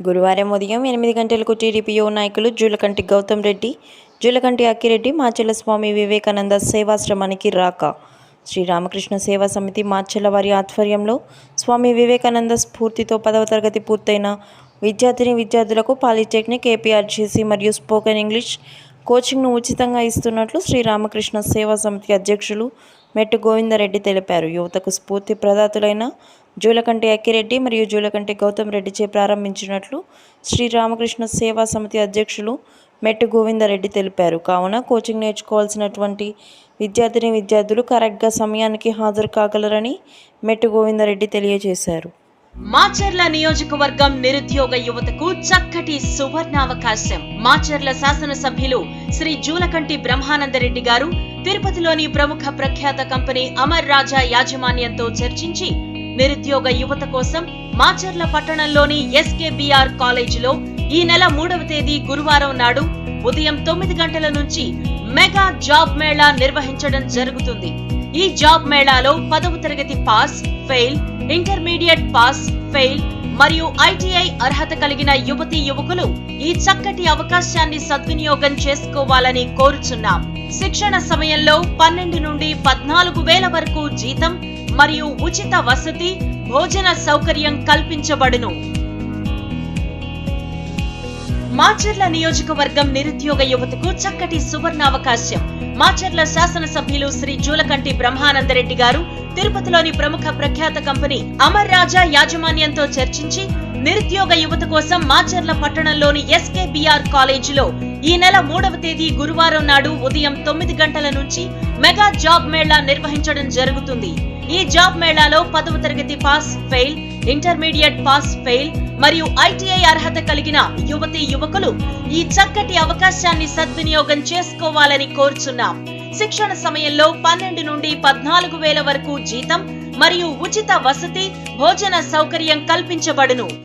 గురువారం ఉదయం ఎనిమిది గంటలకు టీడీపీఓ నాయకులు జూలకంటి గౌతమ్ రెడ్డి జూలకంటి అక్కిరెడ్డి మాచెల స్వామి వివేకానంద సేవాశ్రమానికి రాక. శ్రీరామకృష్ణ సేవా సమితి మాచెల వారి ఆధ్వర్యంలో స్వామి వివేకానంద స్ఫూర్తితో పదవ తరగతి పూర్తయిన విద్యార్థిని విద్యార్థులకు పాలిటెక్నిక్ ఏపీఆర్జీసీ మరియు స్పోకెన్ ఇంగ్లీష్ కోచింగ్ను ఉచితంగా ఇస్తున్నట్లు శ్రీరామకృష్ణ సేవా సమితి అధ్యక్షులు మెట్టు గోవిందరెడ్డి తెలిపారు. యువతకు స్ఫూర్తి ప్రదాతులైన జూలకంటి అక్కిరెడ్డి మరియు జూలకంటి గౌతమ్ రెడ్డిచే ప్రారంభించినట్లు శ్రీరామకృష్ణ సేవా సమితి అధ్యక్షులు మెట్టు గోవిందరెడ్డి తెలిపారు. కావున కోచింగ్ నేర్చుకోవాల్సినటువంటి విద్యార్థిని విద్యార్థులు కరెక్ట్గా సమయానికి హాజరు కాగలరని మెట్టు గోవిందరెడ్డి తెలియజేశారు. మాచర్ల నియోజకవర్గం నిరుద్యోగ యువతకు చక్కటి సువర్ణావకాశం. మాచర్ల శాసనసభ్యులు శ్రీ జూలకంటి బ్రహ్మానందరెడ్డి గారు తిరుపతిలోని ప్రముఖ ప్రఖ్యాత కంపెనీ అమర్ రాజా యాజమాన్యంతో చర్చించి నిరుద్యోగ యువత కోసం మాచర్ల పట్టణంలోని ఎస్కేబిఆర్ కాలేజీలో ఈ నెల మూడవ తేదీ గురువారం నాడు ఉదయం తొమ్మిది గంటల నుంచి మెగా జాబ్ మేళా నిర్వహించడం జరుగుతుంది. ఈ జాబ్ మేళాలో పదవ తరగతి pass fail intermediate pass fail మరియు ఐటీఐ అర్హత కలిగిన యువతి యువకులు ఈ చక్కటి అవకాశాన్ని సద్వినియోగం చేసుకోవాలని కోరుచున్నాం. శిక్షణ సమయంలో పన్నెండు నుండి పద్నాలుగు వేల వరకు జీతం మరియు ఉచిత వసతి భోజన సౌకర్యం కల్పించబడును. మాచర్ల నియోజకవర్గం నిరుద్యోగ యువతకు చక్కటి సువర్ణావకాశం. మాచర్ల శాసనసభ్యులు శ్రీ జూలకంటి బ్రహ్మానందరెడ్డి గారు తిరుపతిలోని ప్రముఖ ప్రఖ్యాత కంపెనీ అమర్ రాజా యాజమాన్యంతో చర్చించి నిరుద్యోగ యువత కోసం మాచర్ల పట్టణంలోని ఎస్కేబిఆర్ కాలేజీలో ఈ నెల మూడవ తేదీ గురువారం నాడు ఉదయం తొమ్మిది గంటల నుంచి మెగా జాబ్ మేళా నిర్వహించడం జరుగుతుంది. ఈ జాబ్ మేళాలో పదవ తరగతి pass fail intermediate pass fail మరియు ఐటీఐ అర్హత కలిగిన యువతి యువకులు ఈ చక్కటి అవకాశాన్ని సద్వినియోగం చేసుకోవాలని కోరుచున్నాం. శిక్షణ సమయంలో పన్నెండు నుండి పద్నాలుగు వేల వరకు జీతం మరియు ఉచిత వసతి భోజన సౌకర్యం కల్పించబడును.